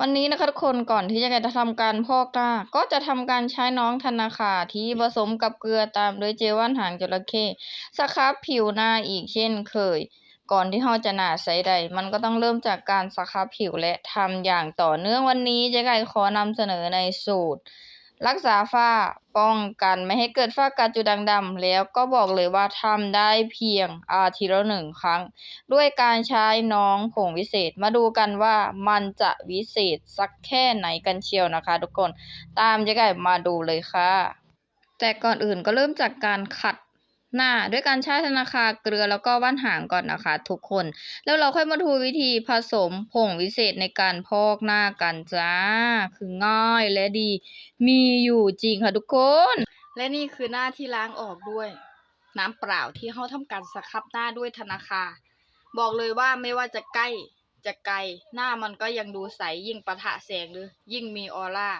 วันนี้นะคะทุกคนก่อนที่จะทำการพอกหน้าก็จะทำการใช้น้องธนาคาที่ผสมกับเกลือตามด้วยเจลว่านหางจระเข้สครับผิวหน้าอีกเช่นเคย ก่อนที่เราจะหนาใสใด มันก็ต้องเริ่มจากการสครับผิวและทำอย่างต่อเนื่องวันนี้เจ๊ไก่ขอนำเสนอในสูตร รักษาฝ้าป้องกันไม่ให้เกิดฝ้ากัดจุดด่างดำแล้วก็บอกเลยว่าทำได้เพียงอาทิตย์ละหนึ่งครั้ง ด้วยการใช้น้องผงวิเศษ มาดูกันว่ามันจะวิเศษสักแค่ไหนกันเชียวนะคะ ทุกคนตามเจ๊ไก่มาดูเลยค่ะ แต่ก่อนอื่นก็เริ่มจากการขัด หน้าด้วยการใช้ธนาคารเกลือแล้วก็ว่านหางก่อนนะคะ ทุกคน แล้วเราค่อยมาดูวิธีผสมผงวิเศษในการพอกหน้ากันจ้า คือง่ายและดี มีอยู่จริงค่ะทุกคน และนี่คือหน้าที่ล้างออกด้วย น้ำเปล่าที่เขาทำการสครับหน้าด้วยธนาคารบอกเลยว่าไม่ว่าจะใกล้จะไกล หน้ามันก็ยังดูใสยิ่งประทะแสงหรือยิ่งมีออร่า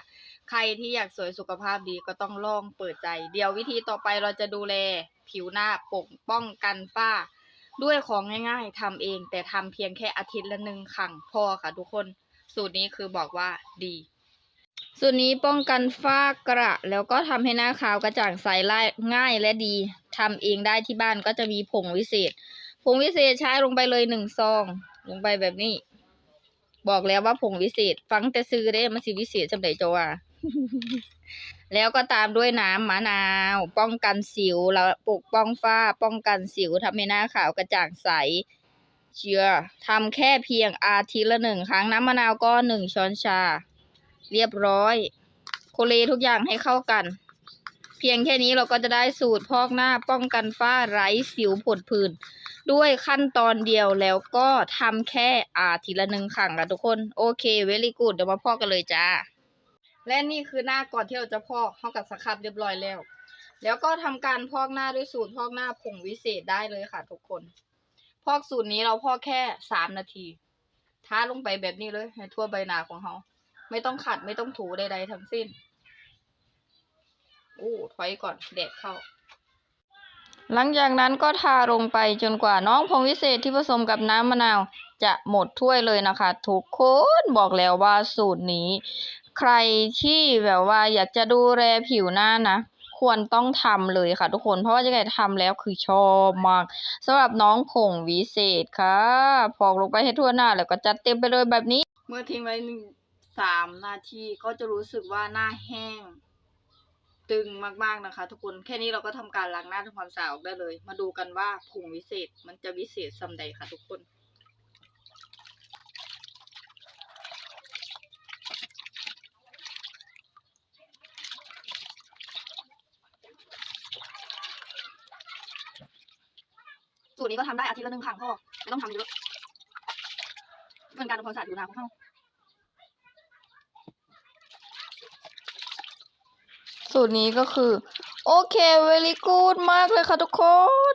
ใครที่อยากสวยสุขภาพดีก็ต้องลองเปิดใจ เดี๋ยววิธีต่อไปเราจะดูแล ผิวหน้าปกป้องกันฝ้า ด้วยของง่ายๆทำเอง แต่ทำเพียงแค่อาทิตย์ละหนึ่งครั้งพอค่ะทุกคน สูตรนี้คือบอกว่าดี สูตรนี้ป้องกันฝ้ากระ แล้วก็ทำให้หน้าขาวกระจ่างใสไล่ง่ายและดีทำเองได้ที่บ้านก็จะมีผงวิเศษ ผงวิเศษใช้ลงไปเลยหนึ่งซอง ลงไปแบบนี้ บอกแล้วว่าผงวิเศษ ฟังแต่ซื้อได้มันสิวิเศษจำได้จว่า แล้วก็ตามด้วยน้ำมะนาว ป้องกันสิวแล้วปกป้องฝ้า ป้องกันสิวทำให้หน้าขาวกระจ่างใส เชื่อทำแค่เพียงอาทิตย์ละหนึ่งครั้งน้ำมะนาวก็หนึ่งช้อนชา เรียบร้อย โคเลทุกอย่างให้เข้ากัน เพียงแค่นี้เราก็จะได้สูตรพอกหน้าป้องกันฝ้าไร้สิวผดผื่นด้วยขั้นตอนเดียวแล้วก็ทำแค่อาทิตย์ละหนึ่งครั้งละทุกคน โอเคเวลี่กูดเดี๋ยวมาพอกกันเลยจ้า และนี่คือหน้าก่อนที่เราจะพอกเข้ากับสครับเรียบร้อยแล้ว แล้วก็ทำการพอกหน้าด้วยสูตรพอกหน้าผงวิเศษได้เลยค่ะ ทุกคน พอกสูตรนี้เราพอกแค่สามนาทีท้าลงไปแบบนี้เลยให้ทั่วใบหน้าของเขาไม่ต้องขัดไม่ต้องถูใดๆทั้งสิ้นอู้ถอยก่อนแดดเข้า หลังจากนั้นก็ทาลงไปจนกว่าน้องผงวิเศษที่ผสมกับน้ำมะนาวจะหมดถ้วยเลยนะคะ ทุกคนบอกแล้วว่าสูตรนี้ ใครที่แบบว่าอยากจะดูแลผิวหน้านะ ควรต้องทำเลยค่ะทุกคน เพราะว่าจะได้ทำแล้วคือชอบมากสำหรับน้องผงวิเศษค่ะพอกลงไปให้ทั่วหน้า แล้วก็จัดเต็มไปเลยแบบนี้ เมื่อทิ้งไว้หนึ่งสามนาทีก็จะรู้สึกว่าหน้าแห้ง ตึงมากๆนะคะ ทุกคนแค่นี้เราก็ทำการล้างหน้าทำความสะอาดออกได้เลย มาดูกันว่าผงวิเศษมันจะวิเศษสำใดค่ะทุกคน สูตรนี้ก็ทำได้อาทิตย์ละหนึ่งครั้งพ่อไม่ต้องทำเยอะเป็นการทำความสะอาดผิวหน้าของเขาสูตรนี้ก็คือ โอเค very good มากเลยค่ะทุกคน